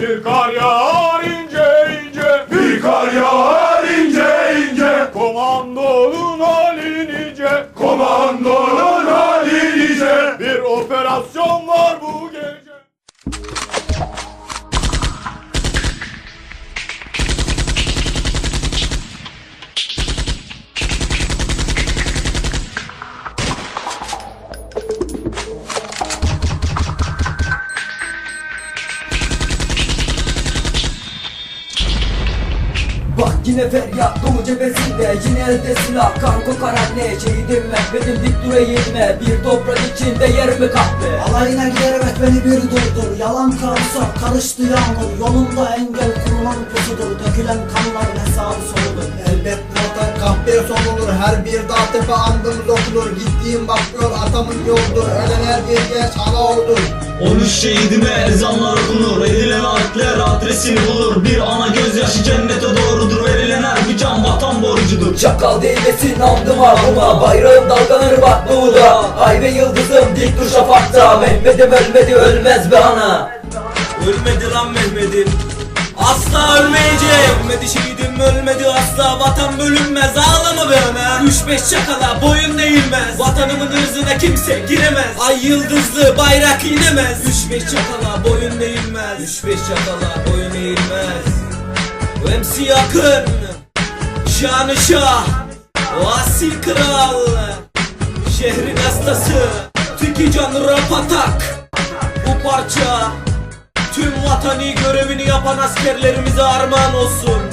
Bir kar yağar ince ince. Bir kar yağar ince ince. Komandonun hali nice Komandonun hali nice Bir operasyon yine feryat dolu cebesinde Yine elde silah. Kan kokar anne Şehidim Mehmet'im dik dur eğilme Bir toprak içinde yer mi kahve Alayına giderek beni bir durdur. Yalan karsa karıştı yağmur Yolunda engel kurulan pusudur. Dökülen kanların hesabı sorulur Elbet vatan kahpe son olur Her bir dağ tepe andımız okunur Gittiğim bakıyor atamın yoldur. Ölen her bir genç ana oldur 13 şehidime ezanlar okunur. Edilen atler adresini bulur. Bir ana gözyaşı cennete doğrudur borcudur Çakal değmesin aldım aklıma Bayrağım dalgalanır bak doğuda. Ay ve yıldızım dik dur şafakta. Mehmet'im ölmedi ölmez be ana. Ölmedi lan Mehmet'im. Asla ölmeyecek Ölmedi şehidim ölmedi asla. Vatan bölünmez. Ağlama be ana 3-5 çakala boyun eğilmez Vatanımın ırzına kimse giremez. Ay yıldızlı bayrak inemez. 3-5 çakala boyun eğilmez 3-5 çakala boyun eğilmez. MC yakın Şanı asil kral. Şehrin hastası rap atak. Bu parça Tüm vatani görevini yapan askerlerimize armağan olsun